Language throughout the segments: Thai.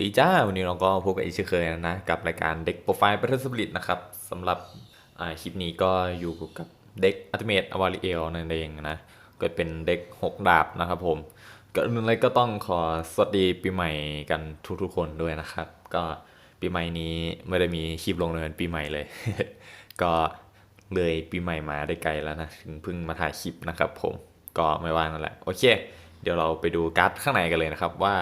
ดีจ้า วันนี้เราก็พบกับอีกเช่นเคยนะ กับรายการเด็กโปรไฟล์ Battle Spirit นะครับสำหรับคลิปนี้ก็อยู่กับเด็กอัลติเม e อวาริเอลนั่นเองนะ ก็เป็นเด็ก 6 ดาบนะครับผมก็อื่นเลยก็ต้องขอสวัสดีปีใหม่กันทุกๆคนด้วยนะครับ ก็ปีใหม่นี้ไม่ได้มีคลิปลงเลยปีใหม่เลย ก็เลยปีใหม่มาได้ไกลแล้วนะถึงเพิ่งมาถ่ายคลิปนะครับผมก็ไม่ว่านั่นแหละโอเค เดี๋ยวเราไปดูการ์ดข้างในกันเลยนะครับ ว่า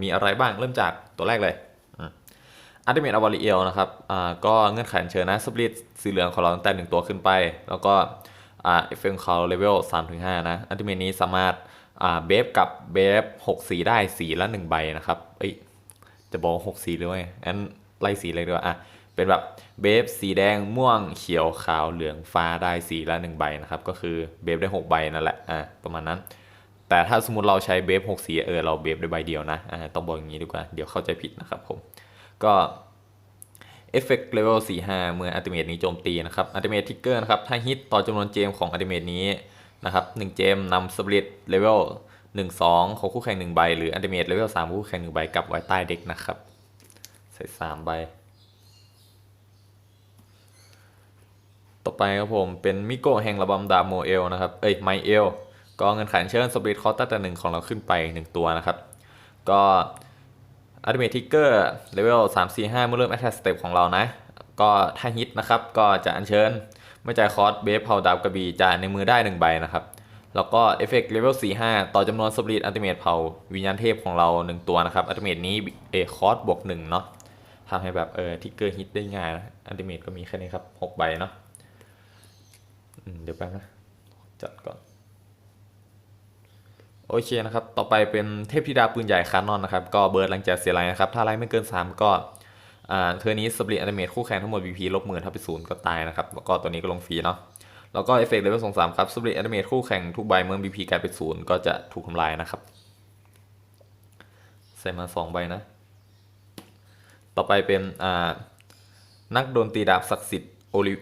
มีอะไรบ้างเริ่มจากตัวแรกเลยอัลติเมทอวาริเอลนะครับก็เงื่อนไขเชิญนะสปริตสีเหลืองของเราตั้งแต่หนึ่งตัวขึ้นไป แล้วก็เอฟเฟกต์เขาเลเวลสามถึงห้านะอัลติเมทนี้สามารถเบฟกับเบฟหกสีได้สีละหนึ่งใบนะครับเอ้ยจะบอกหกสีเลยว่าไงงั้นไล่สีเลยดีกว่าอะเป็นแบบเบฟสีแดงม่วงเขียวขาวเหลืองฟ้าได้สีละหนึ่งใบนะครับ ก็คือเบฟได้หกใบนั่นแหละอะประมาณนั้น แต่ถ้าสมมติเราใช้เบฟหกสีเออเราเบฟได้ใบเดียวนะต้องบอกอย่างนี้ดีกว่า เดี๋ยวเข้าใจผิดนะครับผม ก็เอฟเฟกต์เลเวล45เมื่ออัลติเมทนี้โจมตีนะครับอัลติเมททิกเกอร์นะครับ ถ้าฮิตต่อจำนวนเจมของอัลติเมทนี้นะครับ1เจมนำสปริตเลเวล1 2ของคู่แข่ง1ใบ หรืออัลติเมทเลเวล3ของคู่แข่ง1ใบกลับไว้ใต้เด็กนะครับ ใส่3ใบ ต่อไปครับผมเป็นมิโกะแห่งระบำดาบโมเอลนะครับ เอ้ยไมเอล ก็เงินขันเชิญสปริตคอร์ตั้งแต่หนึ่งของเราขึ้นไป 1 ตัวนะครับ ก็อัลติเมททิกเกอร์เลเวล3 4 5เมื่อเริ่มแอตแทกสเต็ปของเรานะ ก็ถ้าฮิตนะครับ ก็จะอัญเชิญไม่จ่ายคอร์สเบฟเผาดาบกระบี่จ่ายในมือได้ 1 ใบนะครับ แล้วก็เอฟเฟกต์เลเวล4 5ต่อจำนวนสปริตอัลติเมทเผาวิญญาณเทพของเรา 1 ตัวนะครับอัลติเมทนี้เอคอร์สบวก1เนาะทำให้แบบเออทิกเกอร์ฮิตได้ง่ายนะอัลติเมทก็มีแค่นี้ครับ6ใบเนาะเดี๋ยวแป๊บนะจัดก่อน โอเคนะครับ ต่อไปเป็นเทพธิดาปืนใหญ่คานอนนะครับ ก็เบิร์ดหลังจากเสียไลน์นะครับ ถ้าไลไม่เกิน 3 ก็เทอนี้สปริตอนิเมตคู่แข่งทั้งหมด VP ลบหมื่นถ้าไปศูนย์ก็ตายนะครับ แล้วก็ตัวนี้ก็ลงฟรีเนาะ แล้วก็เอฟเฟกต์เลเวลสองสามครับสปริตอนิเมตคู่แข่งทุกใบเมื่อ VP กลายเป็นศูนย์ก็จะถูกทำลายนะครับ ใส่มาสองใบนะ ต่อไปเป็นนักโดนตีดาบศักดิ์สิทธิ์โอลิ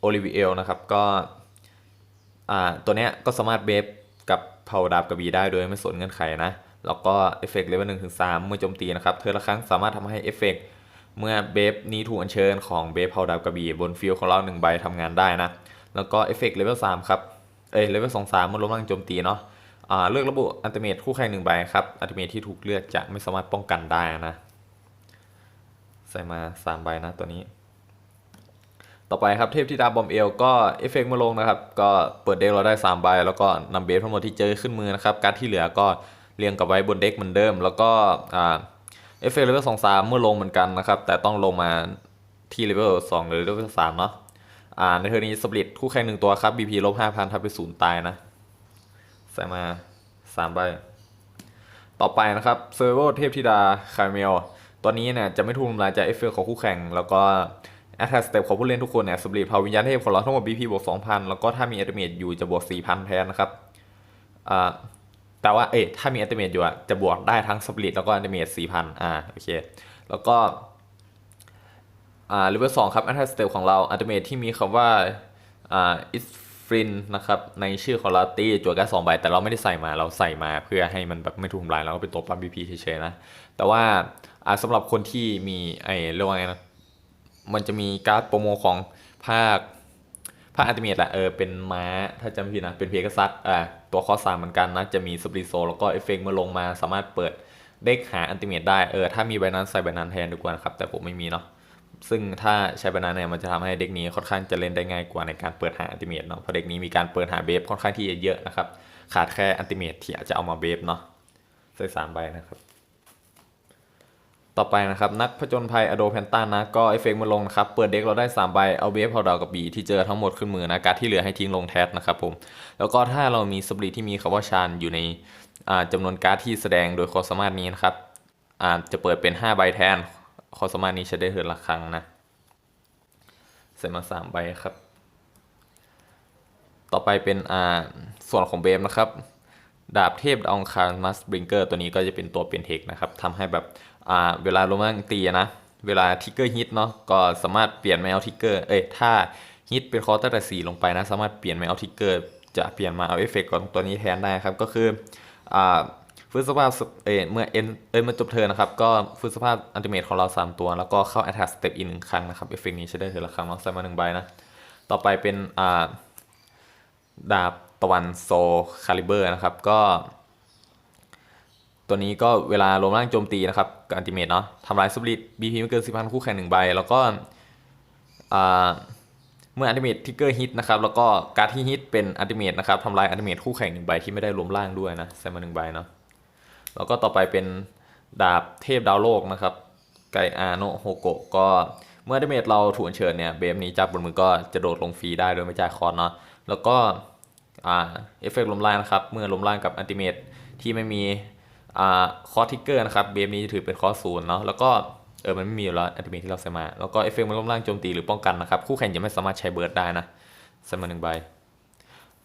โอลิวิเอลนะครับ ก็ตัวเนี้ยก็สามารถเบฟ เผาดาบกระบี่ได้โดยไม่สนเงื่อนไขนะ แล้วก็เอฟเฟกต์เลเวลหนึ่งถึงสามเมื่อโจมตีนะครับ เธอละครั้งสามารถทำให้เอฟเฟกต์เมื่อเบฟนี้ถูกอัญเชิญของเบฟเผาดาบกระบี่บนฟิลของเราหนึ่งใบทำงานได้นะ แล้วก็เอฟเฟกต์เลเวลสามครับ เอ้ยเลเวลสองสามเมื่อล้มร่างโจมตีเนาะอ่าเลือกระบุอัลติเมทคู่แข่งหนึ่งใบครับ อัลติเมทที่ถูกเลือกจะไม่สามารถป้องกันได้นะ ใส่มาสามใบนะตัวนี้ ต่อไปครับเทพธิดาบอมเอลก็เอฟเฟกต์มาลงนะครับ ก็เปิดเด็กเราได้3ใบแล้วก็นำเบสทั้งหมดที่เจอขึ้นมือนะครับ การดที่เหลือก็เรียงกับไว้บนเด็กเหมือนเดิม แล้วก็เอฟเฟกต์เลเวลสองสามเมื่อลงเหมือนกันนะครับ แต่ต้องลงมาที่เลเวลสองหรือเลเวลสามเนาะอ่าในเทอร์นี้สปริตคู่แข่งหนึ่งตัวครับ BP ลบห้าพันทับไปศูนย์ตายนะใส่มาสามใบต่อไปนะครับเซอร์โวอร์เทพธิดาคาเมลตัวนี้เนี่ยจะไม่ถูกทำลายจากเอฟเฟกต์ของคู่แข่งแล้วก็ อตแทกสเต็ปของผู้เล่นทุกคนเนี่ยสปริตเผาวิญญาณเทพของเราทั้งหมด BP บวก2,000 แล้วก็ถ้ามีอัตเมทอยู่จะบวก 4,000 แทนนะครับอ่าแต่ว่าเอ๊ะถ้ามีอัตเมทอยู่อะจะบวกได้ทั้งสปริตแล้วก็อัตเมท4,000 อ่าโอเค แล้วก็อ่าเลเวล2ครับแอตแทกสเต็ปของเราอัตเมทที่มีคำว่าอ่า is ฟรินนะครับในชื่อของลาตี้จั่วการ์ดสองใบแต่เราไม่ได้ใส่มาเราใส่มาเพื่อให้มันแบบไม่ถูกทำลายแล้วก็เป็นตัวปั๊มบีพีเฉยๆนะแต่ว่าอ่าสำหรับคนที่มีไอ้เรียกว่าไงนะ มันจะมีการ์ดโปรโมของภาคภาคอัลติเมทแหละเออเป็นม้าถ้าจำไม่ผิดนะ เป็นเพกซัสอ่าตัวคอสามเหมือนกันนะ จะมีสปริโซแล้วก็เอฟเฟกต์เมื่อลงมาสามารถเปิดเด็กหาอัลติเมทได้เออถ้ามีใบนั้นใส่ใบนั้นแทนดีกว่านะครับ แต่ผมไม่มีเนาะซึ่งถ้าใช้ใบนั้นเนี่ยมันจะทำให้เด็กนี้ค่อนข้างจะเล่นได้ง่ายกว่าในการเปิดหาอันติเมทเนาะเพราะเด็กนี้มีการเปิดหาเบฟค่อนข้างที่จะเยอะนะครับขาดแค่อันติเมทที่อาจจะเอามาเบฟเนาะใส่สามใบนะครับ ต่อไปนะครับ นักผจญภัยอโดแพนตันนะ ก็เอฟเฟกต์มาลงนะครับ เปิดเด็กเราได้ 3 ใบ เอาเบฟพอดาวกับบีที่เจอทั้งหมดขึ้นมือนะการที่เหลือให้ทิ้งลงแทสนะครับผม แล้วก็ถ้าเรามีสปริตที่มีคำว่าชานอยู่ในอ่าจำนวนการ์ดที่แสดงโดยความสามารถนี้นะครับอาจะเปิดเป็น 5 ใบแทนความสามารถนี้ใช้ได้เทิร์นละครั้งนะใส่มาสามใบครับ ต่อไปเป็นอ่าส่วนของเบฟนะครับ ดาบเทพดองคารมัสบริงเกอร์ตัวนี้ก็จะเป็นตัวเปลี่ยนเทคนะครับทำให้แบบเวลาลงมาตีนะ เวลาทิกเกอร์ฮิตเนาะก็สามารถเปลี่ยนไม่เอาทิกเกอร์เอ้ยถ้าฮิตเป็นคอร์ตั้งแต่สี่ลงไปนะ สามารถเปลี่ยนไม่เอาทิกเกอร์จะเปลี่ยนมาเอาเอฟเฟกต์ของตัวนี้แทนได้ครับ ก็คืออ่าฟื้นสภาพเอเมื่อเอ็นเอยเมื่อจบเทิร์นะครับ ก็ฟื้นสภาพอันติเมทของเรา 3 ตัว แล้วก็เข้า attack step อีกหนึ่งครั้งนะครับเอฟเฟกต์นี้ใช้ได้เทอละครั้งเนาะใส่มาหนึ่งใบนะ ต่อไปเป็นอ่าดาบ ตะวันโซคาลิเบอร์นะครับก็ตัวนี้ก็เวลาลมร่างโจมตีนะครับกับอันติเมทเนาะทำลายสปริตบีพีไม่เกินสิบพันคู่แข่งหนึ่งใบ แล้วก็เมื่ออันติเมททิกเกอร์ฮิตนะครับ แล้วก็การที่ฮิตเป็นอันติเมทนะครับทำลายอันติเมทคู่แข่งหนึ่งใบที่ไม่ได้รวมร่างด้วยนะใส่มาหนึ่งใบเนาะแล้วก็ต่อไปเป็นดาบเทพดาวโลกนะครับ ไกอาโนโฮโกะก็เมื่ออันติเมทเราถูกอัญเชิญเนี่ยเบฟนี้จากบนมือก็จะโดดลงฟรีได้โดยไม่จ่ายคอร์สเนาะแล้วก็ เอฟเฟกต์ลมล่างนะครับ เมื่อลมล่างกับอันติเมทที่ไม่มีคอร์ทิกเกอร์นะครับเบฟนี้จะถือเป็นคอร์สศูนย์เนาะแล้วก็เออมันไม่มีอยู่แล้วอันติเมทที่เราใส่มา แล้วก็เอฟเฟกต์มันลมล่างโจมตีหรือป้องกันนะครับ คู่แข่งจะไม่สามารถใช้เบิร์ดได้นะใส่มาหนึ่งใบ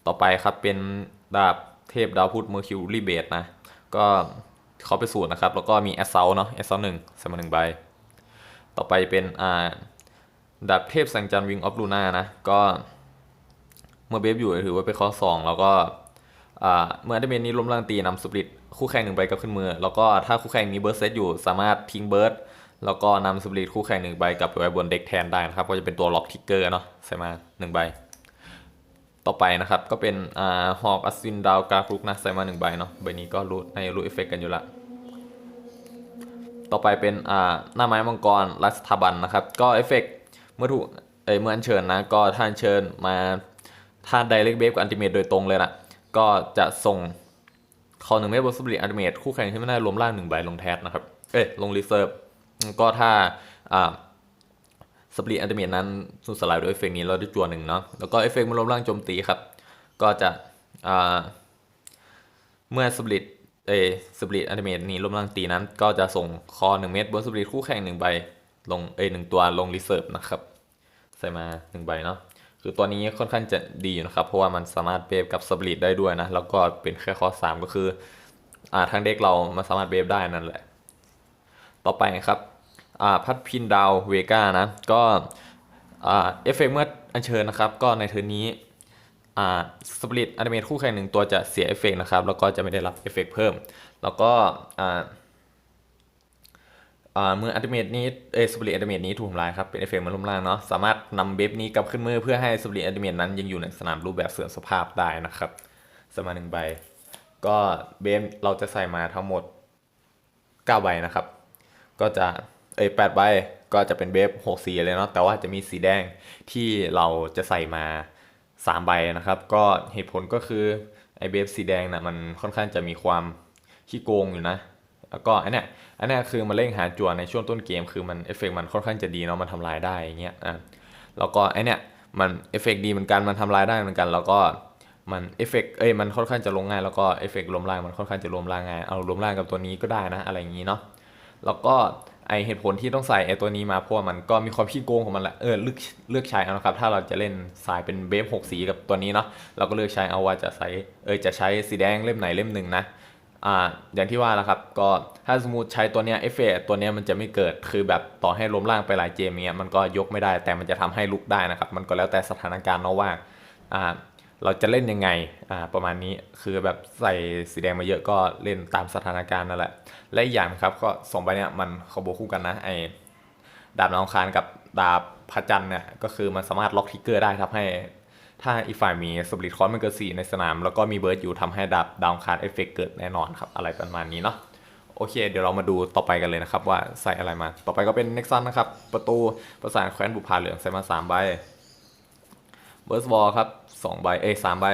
ต่อไปครับเป็นดาบเทพดาวพุธเมอร์คิวรีเบตนะก็เขาไปสูตรนะครับ แล้วก็มีแอสเซลเนาะแอสเซลหนึ่งใส่มาหนึ่งใบ ต่อไปเป็นอ่าดาบเทพแสงจันวิงออฟลูน่านะก็ เมื่อเบฟอยู่ถือว่าเป็นข้อสองแล้วก็เมื่อได้เมนนี้ล้มล่างตีนำสปริตคู่แข่งหนึ่งใบกลับขึ้นมือ แล้วก็ถ้าคู่แข่งมีเบิร์ดเซตอยู่สามารถทิ้งเบิร์ดแล้วก็นำสปริตคู่แข่งหนึ่งใบกลับไปไว้บนเด็กแทนได้นะครับ ก็จะเป็นตัวล็อกทิกเกอร์เนาะใส่มาหนึ่งใบ ต่อไปนะครับก็เป็นฮอกอัสซินดาวกราฟลุกนะใส่มาหนึ่งใบเนาะใบนี้ก็รู้ในรู้เอฟเฟกกันอยู่ละต่อไปเป็นหน้าไม้มังกรรัสถาบันนะครับ ก็เอฟเฟกเมื่อถูกเอเมื่ออัญเชิญนะก็ถ้าอัญเชิญมา ถ้าไดเรกเบฟกับอันติเมตโดยตรงเลยนะก็จะส่งคอหนึ่งเมตรบนสปริตอันติเมตคู่แข่งที่ไม่ได้รวมล่างหนึ่งใบลงแทสนะครับ เอ้ยลงรีเซิร์ฟก็ถ้าอ่าสปริตอันติเมตนั้นสูญสลายด้วยเอฟเฟกต์นี้เราได้จัวหนึ่งเนาะแล้วก็เอฟเฟกต์มันลมล่างโจมตีครับ ก็จะอ่าเมื่อสปริตเอสปริตอันติเมตนี้ลมล่างตีนั้น ก็จะส่งคอหนึ่งเม็ดบนสปริตคู่แข่งหนึ่งใบลงเอยหนึ่งตัวลงรีเซิร์ฟนะครับ ใส่มาหนึ่งใบเนาะ คือตัวนี้ค่อนข้างจะดีอยู่นะครับ เพราะว่ามันสามารถเบฟกับสปริตได้ด้วยนะ แล้วก็เป็นแค่คอสามก็คืออ่าทางเด็กเรามันสามารถเบฟได้นั่นแหละ ต่อไปครับอ่าพัดพินดาวเวกานะ ก็อ่าเอฟเฟกต์เมื่ออัญเชิญนะครับ ก็ในเทอร์นนี้อ่าสปริตอนิเมตคู่แข่งหนึ่งตัวจะเสียเอฟเฟกต์นะครับ แล้วก็จะไม่ได้รับเอฟเฟกต์เพิ่ม แล้วก็อ่า เมื่ออัติเมตนี้เอสปริตอัติเมตนี้ถูกทำลายครับ เป็นเอฟเฟกต์มันลุ่มล่างเนาะสามารถนำเบฟนี้กลับขึ้นมือเพื่อให้สปริตอัติเมตนั้นยังอยู่ในสนามรูปแบบเสื่อมสภาพได้นะครับสมาหนึ่งใบ ก็เบฟเราจะใส่มาทั้งหมด9ใบนะครับ ก็จะเอ้ยแปดใบก็จะเป็นเบฟหกสีเลยเนาะแต่ว่าจะมีสีแดงที่เราจะใส่มา 3 ใบนะครับ ก็เหตุผลก็คือไอเบฟสีแดงนะ่ะมันค่อนข้างจะมีความขี้โกงอยู่นะ แล้วก็อันเนี้ยอันเนี้ยคือมันเร่งหาจั่วในช่วงต้นเกม คือมันเอฟเฟกมันค่อนข้างจะดีเนาะมันทำลายได้อย่างเงี้ยอะแล้วก็ไอเนี้ยมันเอฟเฟกดีเหมือนกันมันทำลายได้เหมือนกัน แล้วก็มันเอฟเฟกเอ้ยมันค่อนข้างจะลงง่ายแล้วก็เอฟเฟกรวมร่างมันค่อนข้างจะรวมร่างง่ายเอารวมร่างกับตัวนี้ก็ได้นะอะไรอย่างงี้เนาะแล้วก็ไอเหตุผลที่ต้องใส่ไอตัวนี้มาเพราะว่ามันก็มีความขี้โกงของมันแหละเออเลือกเลือกใช้เอานะครับ ถ้าเราจะเล่นสายเป็นเบฟหกสีกับตัวนี้เนาะเราก็เลือกใช้เอาว่าจะใช้เออจะใช้สีแดงเล่มไหนเล่มหนึ่งนะ อ่าอย่างที่ว่าแล้วครับก็ถ้าสมมติใช้ตัวเนี้ยเอฟเฟกตัวเนี้ยมันจะไม่เกิดคือแบบต่อให้ล้มล่างไปหลายเกมเนี้ยมันก็ยกไม่ได้แต่มันจะทำให้ลุกได้นะครับ มันก็แล้วแต่สถานการณ์เนาะว่าอ่าเราจะเล่นยังไงอ่าประมาณนี้คือแบบใส่สีแดงมาเยอะก็เล่นตามสถานการณ์นั่นแหละและอีกอย่างครับก็สองใบเนี้ยมันคอมโบคู่กันนะไอ้ดาบนองคารกับดาบพระจันทร์เนี่ยก็คือมันสามารถล็อกทิกเกอร์ได้ทำให้ ถ้าอีกฝ่ายมีสปริตคอนมันเกิดสีในสนาม แล้วก็มีเบิร์ดอยู่ทำให้ดาบดาวคาร์ดเอฟเฟกเกิดแน่นอนครับ อะไรประมาณนี้เนาะโอเค เดี๋ยวเรามาดูต่อไปกันเลยนะครับว่าใส่อะไรมา ต่อไปก็เป็นเน็กซันนะครับ ประตูประสานแคว้นบุพาเหลืองใส่มาสามใบเบิร์สบอลครับสองใบเอ้ยสามใบ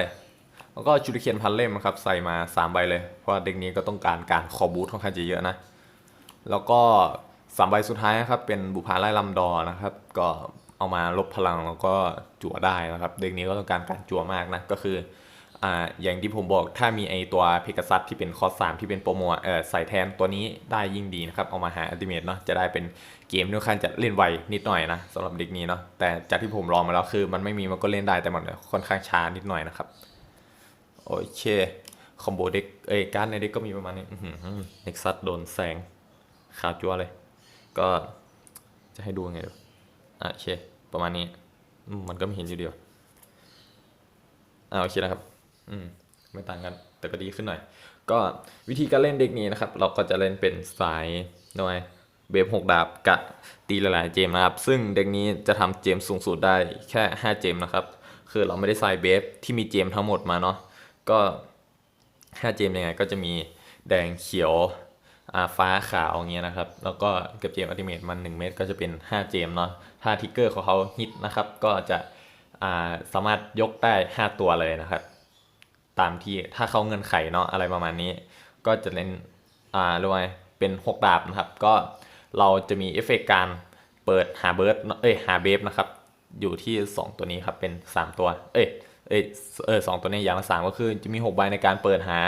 แล้วก็จูริเคียนพันเล่มครับใส่มา3ใบเลย เพราะเด็กนี้ก็ต้องการการคอบูทค่อนข้างจะเยอะนะ แล้วก็สามใบสุดท้ายนะครับเป็นบุพาไล่ลำดอนะครับ ก็ เอามาลบพลังแล้วก็จั่วได้นะครับ เด็กนี้ก็ต้องการการจั่วมากนะ ก็คืออ่าอย่างที่ผมบอกถ้ามีไอตัวเพก a ซัสที่เป็นคอสสามที่เป็นโปรโมเออใส่แทนตัวนี้ได้ยิ่งดีนะครับ เอามาหาอัลติเมทเนาะจะได้เป็นเกมที่ค่อนข้างจะเล่นไวนิดหน่อยนะสำหรับเด็กนี้เนาะแต่จากที่ผมลองมาแล้วคือ มันไม่มีมันก็เล่นได้แต่มันค่อนข้างช้านิดหน่อยนะครับโอเคคอมโบเด็กเอ้ยการในเด็กก็มีประมาณนี้เน็กซัสโดนแสงขาวจัวเลย ก็จะให้ดูไงดู โอเค ประมาณนี้มันก็ไม่เห็นอยู่เดียวอ่าโอเคนะครับ อืมไม่ต่างกัน แต่ก็ดีขึ้นหน่อย ก็วิธีการเล่นเด็กนี้นะครับ เราก็จะเล่นเป็นสายหน่วยเบฟหกดาบกะตีหลายๆเจมนะครับ ซึ่งเด็กนี้จะทำเจมสูงสุดได้แค่ 5 เจมนะครับ คือเราไม่ได้ใส่เบฟที่มีเจมทั้งหมดมาเนาะก็ 5 เจมยังไงก็จะมีแดงเขียว ฟ้าขาวอย่างเงี้ยนะครับ แล้วก็เกับเจมอัลติเมทมัน 1 เม็ดก็จะเป็น 5 เจมเนาะถ้าทิกเกอร์ของเขาฮิตนะครับ ก็จะอ่าสามารถยกได้ 5 ตัวเลยนะครับ ตามที่ถ้าเขาเงินไขเนาะอะไรประมาณนี้ ก็จะเล่นอ่าเรียกว่าไงเป็น 6 ดาบนะครับ ก็เราจะมีเอฟเฟกต์การเปิดหาเบิร์ดเอ้ยหาเบฟนะครับ อยู่ที่ 2 ตัวนี้ครับ เป็น 3 ตัว เอ้ยเอ้ยเออสองตัวนี้อย่างละสามก็คือจะมี 6 ใบในการเปิดหา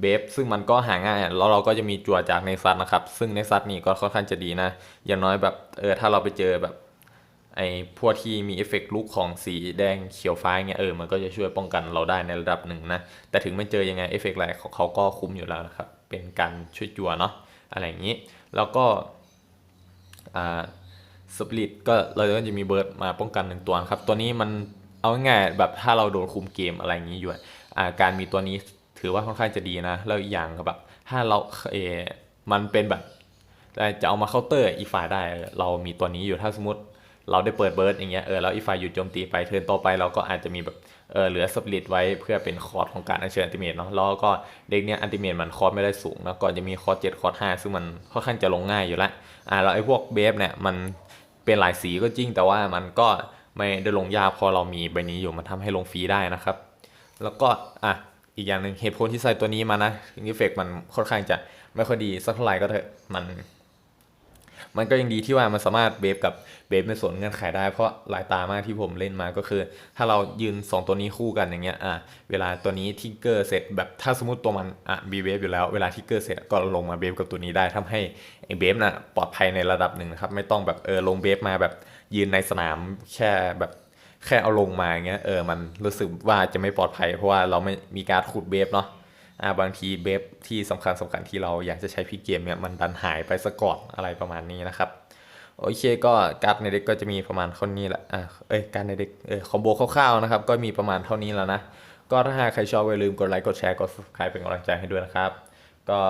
เบฟซึ่งมันก็หาง่ายแล้วเราก็จะมีจั่วจากในซัตนะครับ ซึ่งในซัตนี่ก็ค่อนข้างจะดีนะ อย่างน้อยแบบเออถ้าเราไปเจอแบบไอ้พวกที่มีเอฟเฟกต์ลุกของสีแดงเขียวฟ้าเงี้ยเออมันก็จะช่วยป้องกันเราได้ในระดับหนึ่งนะ แต่ถึงไม่เจอยังไงเอฟเฟกต์อะไรของเขาก็คุ้มอยู่แล้วนะครับ เป็นการช่วยจั่วเนาะอะไรอย่างนี้ แล้วก็อ่าสปริตก็เราก็จะมีเบิร์ดมาป้องกันหนึ่งตัวนะครับ ตัวนี้มันเอาง่ายแบบถ้าเราโดนคุมเกมอะไรอย่างนี้อยู่อ่าการมีตัวนี้ ถือว่าค่อนข้างจะดีนะ แล้วอีกอย่างก็แบบถ้าเราเอมันเป็นแบบจะเอามาเคาน์เตอร์อีฝ่ายได้ เรามีตัวนี้อยู่ถ้าสมมติเราได้เปิดเบิร์ดอย่างเงี้ยเออแล้วอีฝ่ายหยุดโจมตีไปเทิร์นต่อไปเราก็อาจจะมีแบบเออเหลือสปริตไว้เพื่อเป็นคอร์สของการอัญเชิญอันติเมตเนาะแล้วก็เด็กเนี้ยอันติเมตมันคอร์สไม่ได้สูงนะก่อนจะมีคอร์สเจ็ดคอร์สห้าซึ่งมันค่อนข้างจะลงง่ายอยู่ล้วอ่าแล้วไอ้พวกเบฟเนี่ยมันเป็นหลายสีก็จริงแต่ว่ามันก็ไม่ได้ลงยากพอเรามีใบนี้อยู่มันทำให้ลงฟรีได้นะครับ แล้วก็อะ อีกอย่างหนึ่งเหตุผลที่ใส่ตัวนี้มานะเอฟเฟกมันค่อนข้างจะไม่ค่อยดีสักเท่าไหร่ก็เถอะมันมันก็ยังดีที่ว่ามันสามารถเบฟกับเบฟในส่วนเงื่อนไขได้เพราะหลายตามากที่ผมเล่นมาก็คือ ถ้าเรายืน 2 ตัวนี้คู่กันอย่างเงี้ยอะเวลาตัวนี้ทิกเกอร์เสร็จแบบถ้าสมมติตัวมันอะบีเบฟอยู่แล้วเวลาทิกเกอร์เสร็จก็ลงมาเบฟกับตัวนี้ได้ทำให้ไอ้เบฟน่ะปลอดภัยในระดับหนึ่งนะครับไม่ต้องแบบเออลงเบฟมาแบบยืนในสนามแค่แบบ แค่เอาลงมาอย่างเงี้ยเออมันรู้สึกว่าจะไม่ปลอดภัย เพราะว่าเราไม่มีการขุดเบฟเนาะอ่าบางทีเบฟที่สำคัญสำคัญที่เราอยากจะใช้พิกเกมเนี่ยมันดันหายไปซะก่อนอะไรประมาณนี้นะครับโอเคก็การ์ดในเด็กก็จะมีประมาณเท่านี้แหละอะเอ้ยการดในเด็กเออคอมโบคร่าวๆนะครับก็มีประมาณเท่านี้แล้วนะก็ถ้าหากใครชอบอย่าลืมกดไลค์กดแชร์กด subscribe เป็นกำลังใจให้ด้วยนะครับ ก็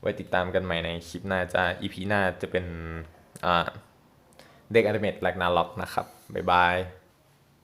ไว้ติดตามกันใหม่ในคลิปหน้าจะ EP หน้าจะเป็นอ่าเด็กอนิเมตแลกนาล็อกนะครับบ๊ายบาย